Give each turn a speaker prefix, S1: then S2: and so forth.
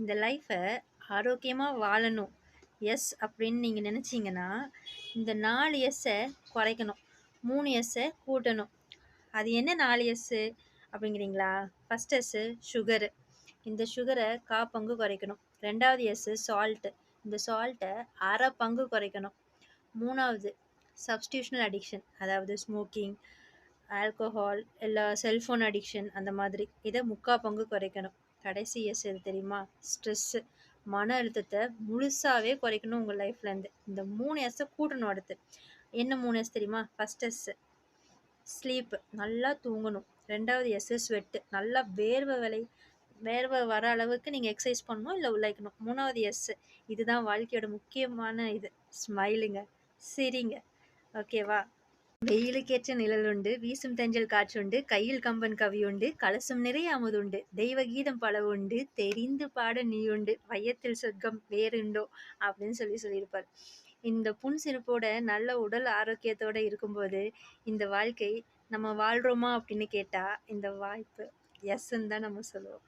S1: இந்த லைஃப்பை ஆரோக்கியமாக வாழணும். எஸ் அப்படின்னு நீங்கள் நினச்சிங்கன்னா இந்த நாலு எஸ்ஸை குறைக்கணும். மூணு எஸ்ஸை கூட்டணும். அது என்ன நாலு எஸ்ஸு அப்படிங்கிறீங்களா? ஃபஸ்ட் எஸ்ஸு சுகரு இந்த சுகரை கா பங்கு குறைக்கணும். ரெண்டாவது எஸ்ஸு சால்ட்டு இந்த சால்ட்டை அரை பங்கு குறைக்கணும். மூணாவது சப்ஸ்டியூஷனல் அடிக்ஷன் அதாவது ஸ்மோக்கிங் ஆல்கோஹால் இல்லை செல்ஃபோன் அடிக்ஷன் அந்த மாதிரி இதை முக்கா பங்கு குறைக்கணும். கடைசி எஸ் எது தெரியுமா? ஸ்ட்ரெஸ்ஸு மன அழுத்தத்தை முழுசாகவே குறைக்கணும் உங்கள் லைஃப்லேருந்து இந்த மூணு எஸ்ஸை கூட்டணும் அடுத்து. என்ன மூணு எஸ் தெரியுமா? ஃபஸ்ட் எஸ்ஸு ஸ்லீப்பு நல்லா தூங்கணும். ரெண்டாவது எஸ்ஸு ஸ்வெட்டு நல்லா வேர்வை விலை வேர்வை வர அளவுக்கு நீங்கள் எக்ஸசைஸ் பண்ணணும் இல்லை உழைக்கணும். மூணாவது எஸ்ஸு இதுதான் வாழ்க்கையோட முக்கியமான இது. ஸ்மைலுங்க சிரிங்க. ஓகேவா வெயிலுக்கேற்ற நிழல் உண்டு வீசும் தெஞ்சல் காற்றுண்டு கையில் கம்பன் கவி உண்டு கலசம் நிறைய அமுதுண்டு தெய்வ கீதம் பல உண்டு தெரிந்து பாட நீ உண்டு வையத்தில் சொர்க்கம் வேறுண்டோ அப்படின்னு சொல்லி சொல்லியிருப்பார். இந்த புன் சிரிப்போட நல்ல உடல் ஆரோக்கியத்தோட இருக்கும்போது இந்த வாழ்க்கை நம்ம வாழ்றோமா அப்படின்னு கேட்டா இந்த வாய்ப்பு எஸ்ன்னு தான் நம்ம சொல்லுவோம்.